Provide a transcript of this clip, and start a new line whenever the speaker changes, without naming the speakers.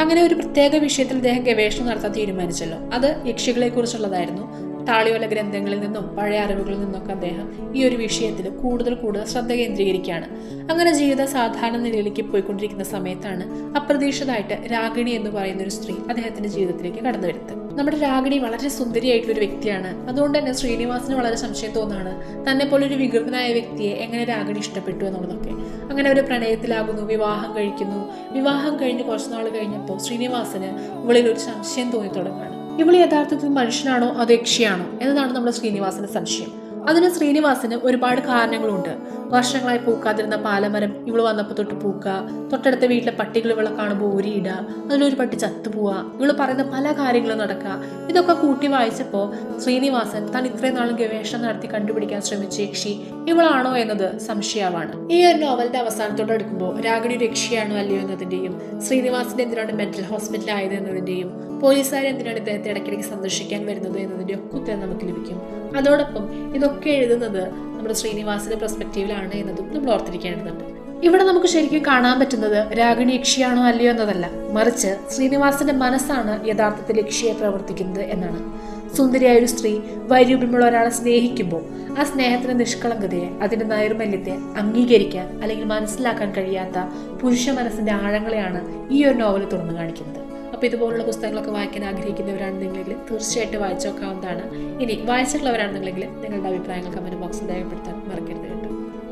അങ്ങനെ ഒരു പ്രത്യേക വിഷയത്തിൽ അദ്ദേഹം ഗവേഷണം നടത്താൻ തീരുമാനിച്ചല്ലോ. അത് യക്ഷികളെ കുറിച്ചുള്ളതായിരുന്നു താളിയോല ഗ്രന്ഥങ്ങളിൽ നിന്നും പഴയ അറിവുകളിൽ നിന്നൊക്കെ അദ്ദേഹം ഈ ഒരു വിഷയത്തിൽ കൂടുതൽ കൂടുതൽ ശ്രദ്ധ കേന്ദ്രീകരിക്കുകയാണ്. അങ്ങനെ ജീവിത സാധാരണ നിലയിലേക്ക് പോയിക്കൊണ്ടിരിക്കുന്ന സമയത്താണ് അപ്രതീക്ഷിതമായിട്ട് രാഗിണി എന്ന് പറയുന്ന ഒരു സ്ത്രീ അദ്ദേഹത്തിന്റെ ജീവിതത്തിലേക്ക് കടന്നു വരുന്നത് നമ്മുടെ രാഗിണി വളരെ സുന്ദരിയായിട്ടുള്ള ഒരു വ്യക്തിയാണ്. അതുകൊണ്ട് തന്നെ ശ്രീനിവാസിന് വളരെ സംശയം തോന്നാണ് തന്നെ പോലെ ഒരു വികൃതനായ വ്യക്തിയെ എങ്ങനെ രാഗിണി ഇഷ്ടപ്പെട്ടു എന്നുള്ളതൊക്കെ. അങ്ങനെ ഒരു പ്രണയത്തിലാകുന്നു വിവാഹം കഴിക്കുന്നു. വിവാഹം കഴിഞ്ഞ് കുറച്ച് നാൾ കഴിഞ്ഞപ്പോൾ ശ്രീനിവാസന് ഇവളിൽ ഒരു സംശയം തോന്നി തുടങ്ങുകയാണ്. ഇവൾ യഥാർത്ഥത്തിൽ മനുഷ്യനാണോ അതോ യക്ഷിയാണോ എന്നതാണ് നമ്മുടെ ശ്രീനിവാസന്റെ സംശയം. അതിന് ശ്രീനിവാസന് ഒരുപാട് കാരണങ്ങളുണ്ട്. വർഷങ്ങളായി പൂക്കാതിരുന്ന പാലമരം ഇവൾ വന്നപ്പോൾ തൊട്ട് പൂക്ക. തൊട്ടടുത്ത വീട്ടിലെ പട്ടികൾ ഇവളെ കാണുമ്പോൾ ഊരിയിടുക അതിലൊരു പട്ടി ചത്തുപോവുക ഇവൾ പറയുന്ന പല കാര്യങ്ങളും നടക്കുക ഇതൊക്കെ കൂട്ടി വായിച്ചപ്പോൾ ശ്രീനിവാസൻ താൻ ഇത്രയും നാളും ഗവേഷണം നടത്തി കണ്ടുപിടിക്കാൻ ശ്രമിച്ച യക്ഷി ഇവളാണോ എന്നത് സംശയമാണ്. ഈ ഒരു നോവലിന്റെ അവസാനത്തോടെ എടുക്കുമ്പോൾ രാഗിണി ഒരു യക്ഷിയാണോ അല്ലയോ എന്നതിന്റെയും ശ്രീനിവാസിന്റെ എന്തിനാണ് മെന്റൽ ഹോസ്പിറ്റൽ ആയത് എന്നതിന്റെയും പോലീസുകാർ എന്തിനാണ് ഇദ്ദേഹത്തെ ഇടയ്ക്കിടയ്ക്ക് സന്ദർശിക്കാൻ വരുന്നത് എന്നതിന്റെ ഒക്കെ ഉത്തരം നമുക്ക് ലഭിക്കും. അതോടൊപ്പം ഇതൊക്കെ എഴുതുന്നത് നമ്മുടെ ശ്രീനിവാസിന്റെ പെർസ്പെക്റ്റീവിലാണ് എന്നതും നമ്മൾ ഓർത്തിരിക്കേണ്ടതുണ്ട്. ഇവിടെ നമുക്ക് ശരിക്കും കാണാൻ പറ്റുന്നത് രാഗിണി യക്ഷിയാണോ അല്ലയോ എന്നതല്ല. മറിച്ച് ശ്രീനിവാസന്റെ മനസ്സാണ് യഥാർത്ഥത്തിൽ യക്ഷിയെ പ്രവർത്തിക്കുന്നത് എന്നാണ്. സുന്ദരിയായ ഒരു സ്ത്രീ വൈരൂപ്യമുള്ള ഒരാളെ സ്നേഹിക്കുമ്പോൾ ആ സ്നേഹത്തിന്റെ നിഷ്കളങ്കതയെ അതിന്റെ നൈർമല്യത്തെ അംഗീകരിക്കാൻ അല്ലെങ്കിൽ മനസ്സിലാക്കാൻ കഴിയാത്ത പുരുഷ മനസ്സിന്റെ ആഴങ്ങളെയാണ് ഈ ഒരു നോവൽ തുറന്നു കാണിക്കുന്നത്. അപ്പോൾ ഇതുപോലുള്ള പുസ്തകങ്ങളൊക്കെ വായിക്കാൻ ആഗ്രഹിക്കുന്നവരാണെന്നുണ്ടെങ്കിൽ തീർച്ചയായിട്ടും വായിച്ചു നോക്കാവുന്നതാണ്. ഇനി വായിച്ചിട്ടുള്ളവരാണെന്നുണ്ടെങ്കിൽ നിങ്ങളുടെ അഭിപ്രായങ്ങൾ കമന്റ് ബോക്സിൽ രേഖപ്പെടുത്താൻ മറക്കരുത്